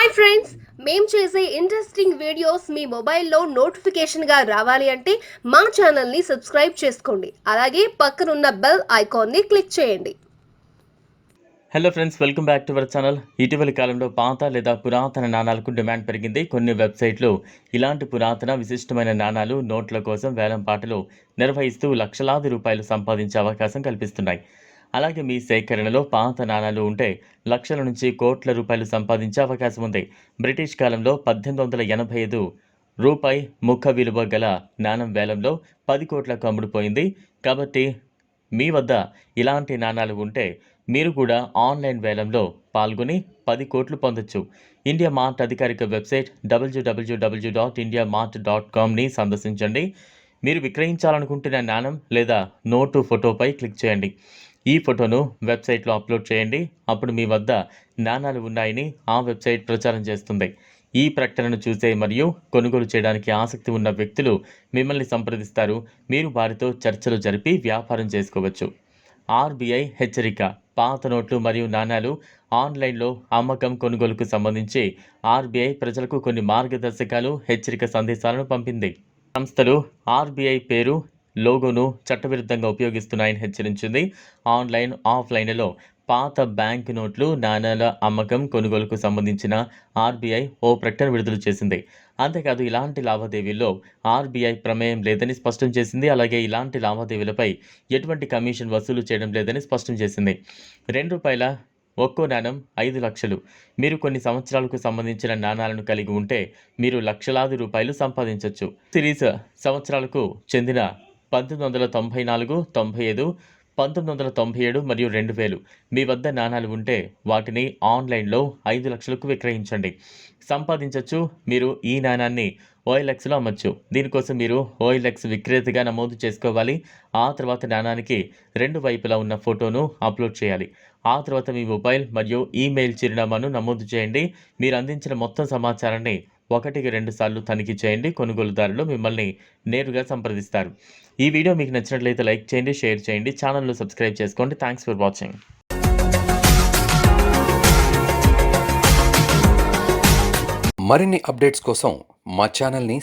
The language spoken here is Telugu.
హాయ్ ఫ్రెండ్స్ మేము చేసే ఇంట్రెస్టింగ్ వీడియోస్ మీ మొబైల్లో నోటిఫికేషన్గా రావాలి అంటే మా ఛానల్ని సబ్స్క్రైబ్ చేసుకోండి. అలాగే పక్కనున్న బెల్ ఐకాన్ని క్లిక్ చేయండి. Hello friends welcome back to our channel ఇటీవలి కాలంలో పాత లేదా పురాతన నాణాలకు డిమాండ్ పెరిగింది. కొన్ని వెబ్సైట్లు ఇలాంటి పురాతన విశిష్టమైన నాణాలు నోట్ల కోసం వేలం పాటలు నిర్వహిస్తూ లక్షలాది రూపాయలు సంపాదించే అవకాశం కల్పిస్తున్నాయి. అలాగే మీ సేకరణలో పాత నాణాలు ఉంటే లక్షల నుంచి కోట్ల రూపాయలు సంపాదించే అవకాశం ఉంది. బ్రిటిష్ కాలంలో పద్దెనిమిది వందల ఎనభై ఐదు రూపాయి ముఖ విలువ గల నాణం వేలంలో పది కోట్లకు అమ్ముడుపోయింది కాబట్టి మీ వద్ద ఇలాంటి నాణాలు ఉంటే మీరు కూడా ఆన్లైన్ వేలంలో పాల్గొని పది కోట్లు పొందొచ్చు. ఇండియా మార్ట్ అధికారిక website WWW dot India mart dot కామ్ని సందర్శించండి. మీరు విక్రయించాలనుకుంటున్న నాణం లేదా నోటు ఫోటోపై క్లిక్ చేయండి. ఈ ఫోటోను వెబ్సైట్లో అప్లోడ్ చేయండి. అప్పుడు మీ వద్ద నాణాలు ఉన్నాయని ఆ వెబ్సైట్ ప్రచారం చేస్తుంది. ఈ ప్రకటనను చూసే మరియు కొనుగోలు చేయడానికి ఆసక్తి ఉన్న వ్యక్తులు మిమ్మల్ని సంప్రదిస్తారు. మీరు వారితో చర్చలు జరిపి వ్యాపారం చేసుకోవచ్చు. ఆర్బీఐ హెచ్చరిక పాత నోట్లు మరియు నాణాలు ఆన్లైన్లో అమ్మకం కొనుగోలుకు సంబంధించి ఆర్బీఐ ప్రజలకు కొన్ని మార్గదర్శకాలు హెచ్చరిక సందేశాలను పంపింది. సంస్థలు ఆర్బీఐ పేరు లోగోను చట్టవిరుద్ధంగా ఉపయోగిస్తున్నాయని హెచ్చరించింది. ఆన్లైన్ ఆఫ్లైన్లలో పాత బ్యాంక్ నోట్లు నాణాల అమ్మకం కొనుగోలుకు సంబంధించిన ఆర్బీఐ ఓ ప్రకటన విడుదల చేసింది. అంతేకాదు ఇలాంటి లావాదేవీల్లో ఆర్బీఐ ప్రమేయం లేదని స్పష్టం చేసింది. అలాగే ఇలాంటి లావాదేవీలపై ఎటువంటి కమిషన్ వసూలు చేయడం లేదని స్పష్టం చేసింది. రెండు రూపాయల ఒక్కో నాణం ఐదు లక్షలు. మీరు కొన్ని సంవత్సరాలకు సంబంధించిన నాణాలను కలిగి ఉంటే మీరు లక్షలాది రూపాయలు సంపాదించవచ్చు సిరీస్ సంవత్సరాలకు చెందిన పంతొమ్మిది వందల తొంభై నాలుగు తొంభై ఐదు పంతొమ్మిది వందల తొంభై ఏడు మరియు రెండు వేలు. మీ వద్ద నాణాలు ఉంటే వాటిని ఆన్లైన్లో ఐదు లక్షలకు విక్రయించండి. సంపాదించవచ్చు మీరు ఈ నాణాన్ని ఓఎల్ఎక్స్లో అమ్మచ్చు. దీనికోసం మీరు ఓఎల్ఎక్స్ విక్రేతగా నమోదు చేసుకోవాలి. ఆ తర్వాత నాణానికి రెండు వైపులా ఉన్న ఫోటోను అప్లోడ్ చేయాలి. ఆ తర్వాత మీ మొబైల్ మరియు ఈమెయిల్ చిరునామాను నమోదు చేయండి. మీరు అందించిన మొత్తం సమాచారాన్ని ఒకటికి రెండు సార్లు తనిఖీ చేయండి కొనుగోలుదారులు మిమ్మల్ని నేరుగా సంప్రదిస్తారు. ఈ వీడియో మీకు నచ్చినట్లయితే లైక్ చేయండి షేర్ చేయండి ఛానల్ను సబ్స్క్రైబ్ చేసుకోండి. థ్యాంక్స్ ఫర్ వాచింగ్ మరిన్ని అప్డేట్స్ కోసం మా ఛానల్ని